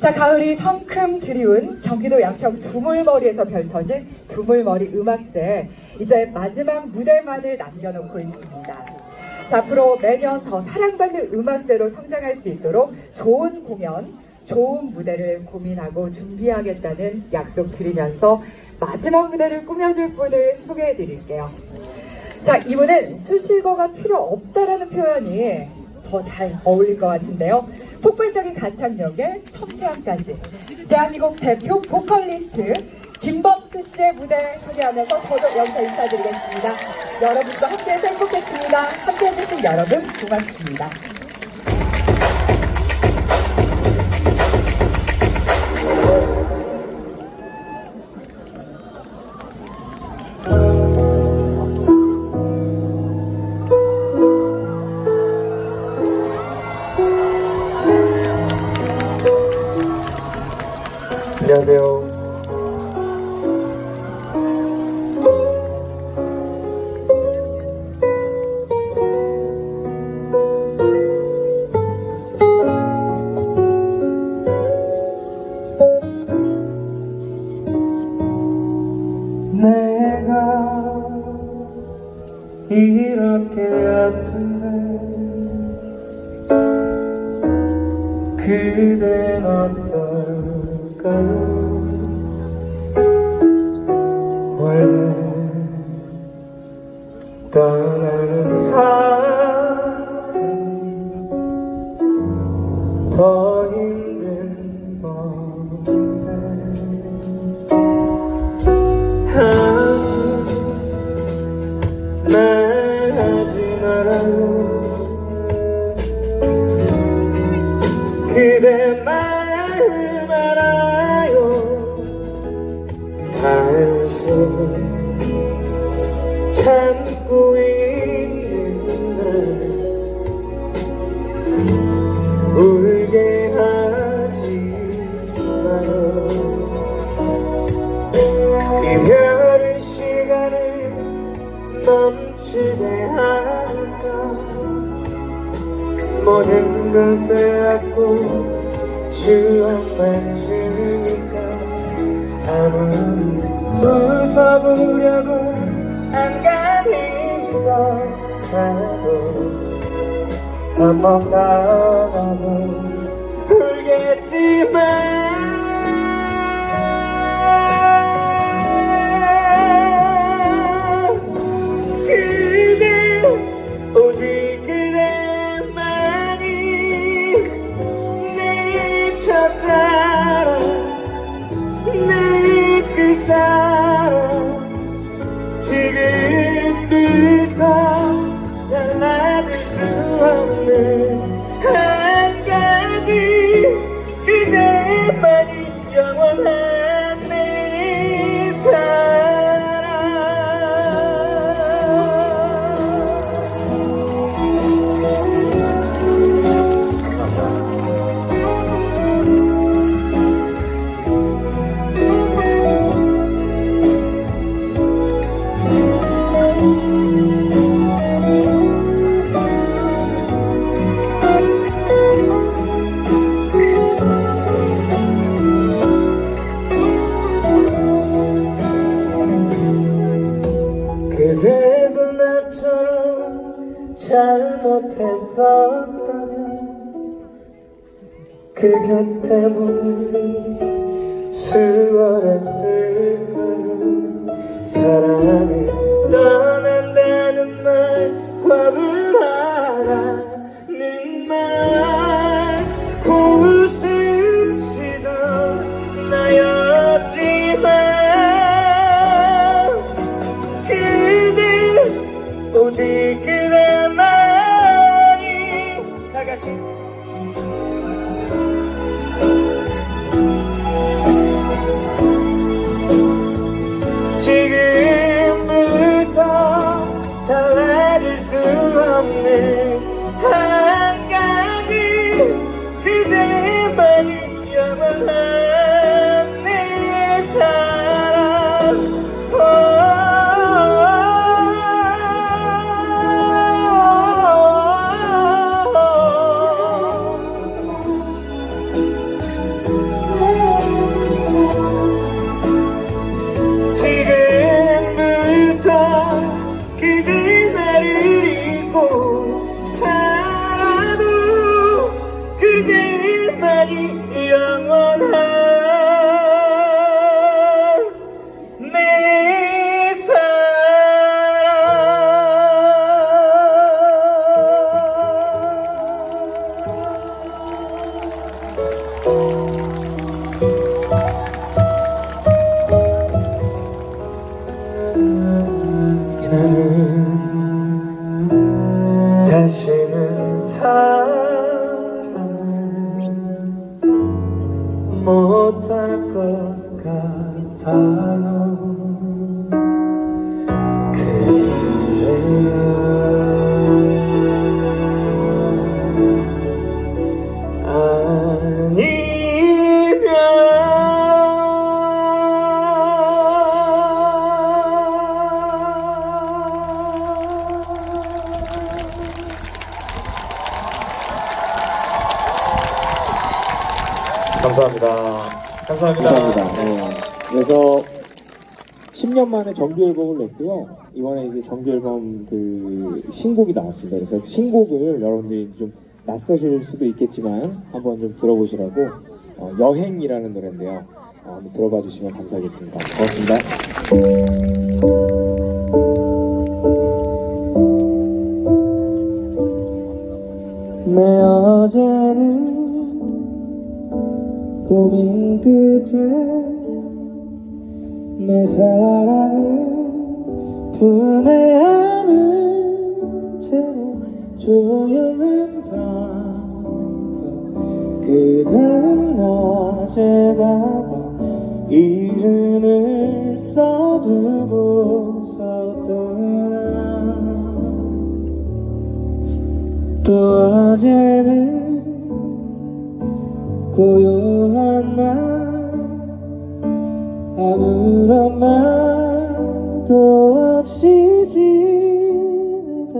자, 가을이 성큼 드리운 경기도 양평 두물머리에서 펼쳐진 두물머리 음악제. 이제 마지막 무대만을 남겨놓고 있습니다. 자, 앞으로 매년 더 사랑받는 음악제로 성장할 수 있도록 좋은 공연, 좋은 무대를 고민하고 준비하겠다는 약속 드리면서 마지막 무대를 꾸며줄 분을 소개해 드릴게요. 자, 이분은 수식어가 필요 없다라는 표현이 더 잘 어울릴 것 같은데요. 폭발적인 가창력에 섬세함까지. 대한민국 대표 보컬리스트 김범수 씨의 무대 소개하면서 저도 여기서 인사드리겠습니다. 여러분과 함께해서 행복했습니다. 함께해 주신 여러분 고맙습니다. 이렇게 아픈데 그댄 웃어보려고 안간히 웃어봐도 밥 먹다가도 울겠지만 없 잘못했었다면 그 곁에 머물기 수월했을까요 사랑을 떠난다는 말 과분하다는 말 년 만에 정규 앨범을 냈고요. 이번에 이제 정규 앨범 그 신곡이 나왔습니다. 그래서 신곡을 여러분들이 좀 낯서실 수도 있겠지만 한번 좀 들어보시라고 어, 여행이라는 노래인데요. 어, 한번 들어봐 주시면 감사하겠습니다. 고맙습니다. 내 어제는 고민 끝에 내 사랑을 품에 안은 채로 조용한 밤과 그 다음 낮에 다가 이름을 써두고서 떠나 또 어제는 고요한 날 아무런 말도 없이 지내다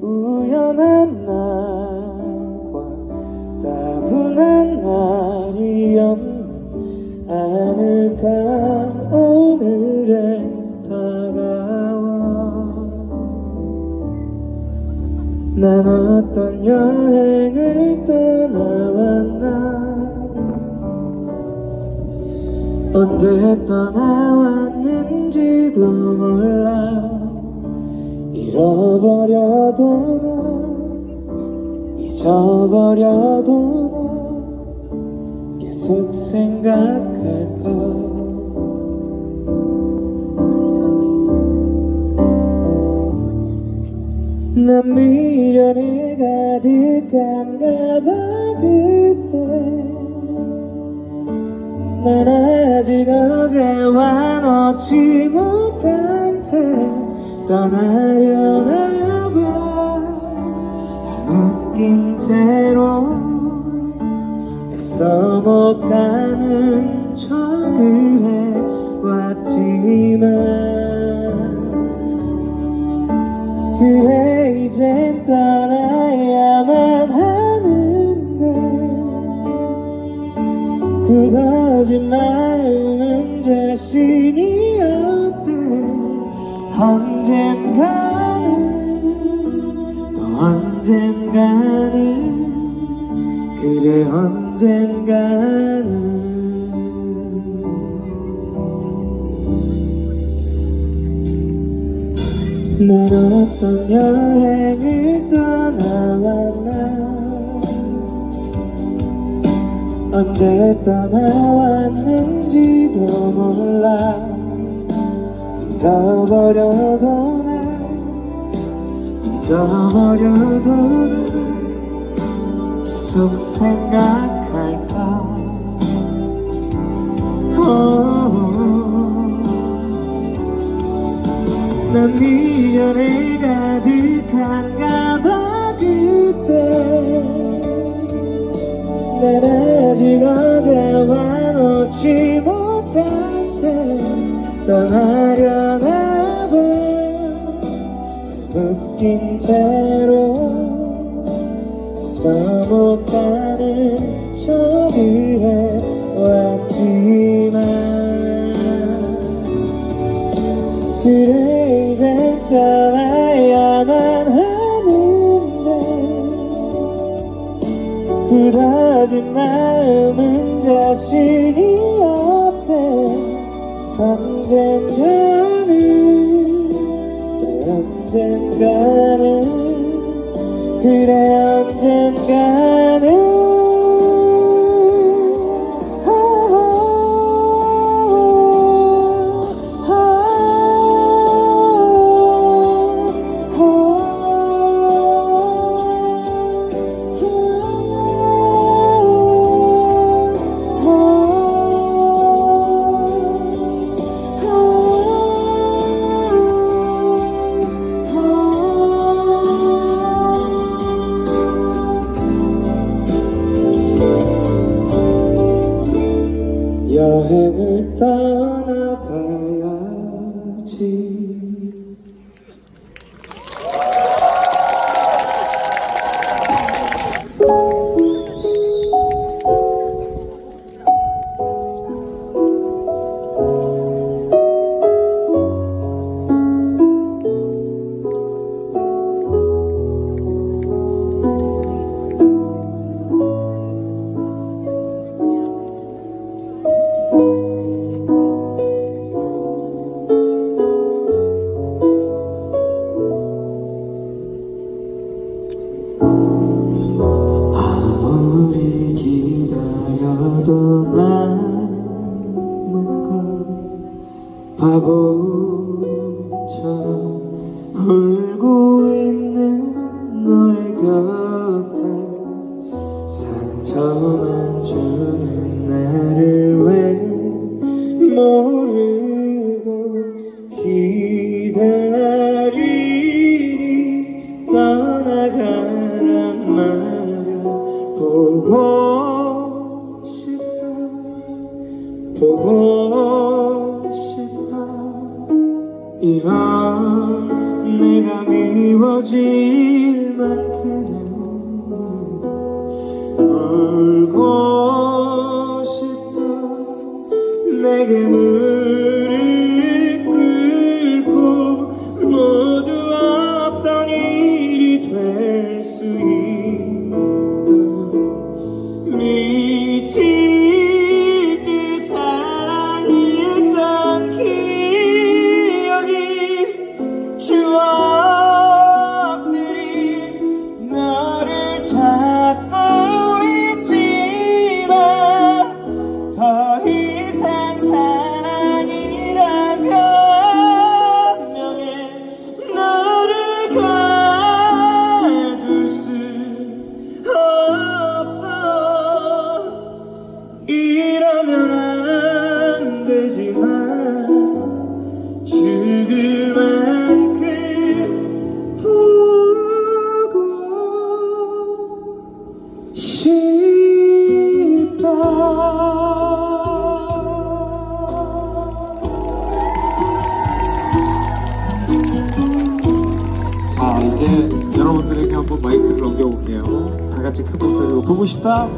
우연한 날과 따분한 날이 없는 아늑한 오늘에 다가와. 난 언제 떠나왔는지도 몰라. 잃어버려도 나 잊어버려도 나 계속 생각할까 난 미련이 가득한가 봐 난 아직 어제와 놓지 못한 채 떠나려나 봐. 묶인 채로 애써 못 가는 척을 해왔지만 어떤 여행을 떠나왔나. 언제 떠나왔는지도 몰라. 잊어버려도 날 잊어버려도 날 계속 생각할까 난 미련에 가득한가 봐 그때. 난 아직 어제와 놓지 못한 채 떠나려나 봐. 묶인 채 그래 thee. পাবো 내일만큼은 울고 싶어 내게 물 보고 싶다?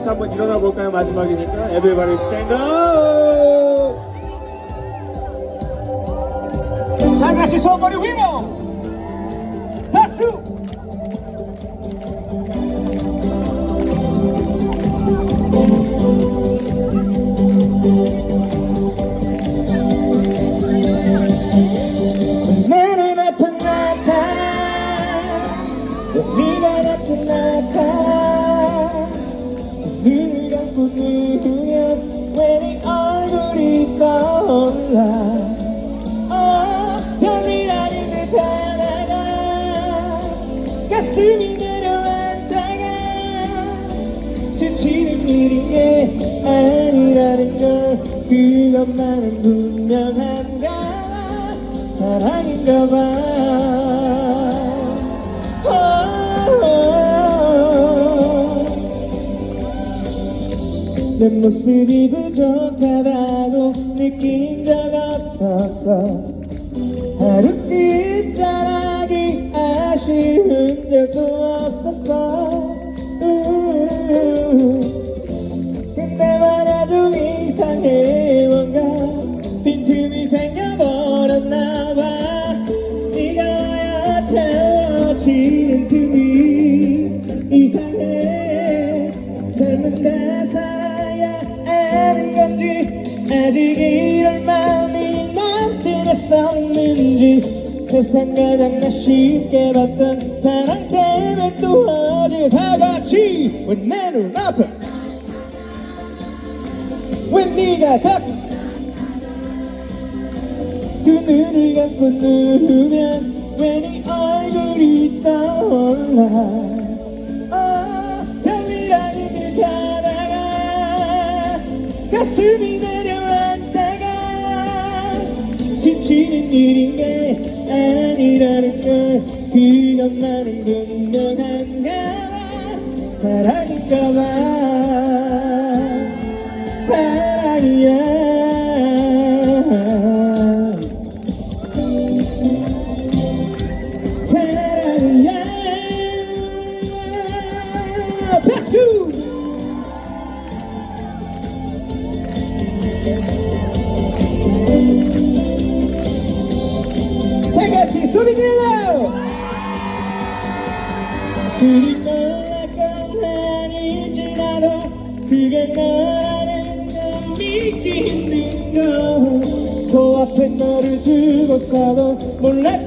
같이 한번 일어나 볼까요? 마지막이니까. Everybody stand up! 다 같이 손머리 위로! 졌으니 그저 네가 작두 눈을 감고 누르면 왜네 얼굴이 떠올라. 아, 가슴이 내려앉다가 지치는 일인 게 아니라는 걸 그것만은 분명한가? 사랑인가 봐. 사랑 Partout pasado, volé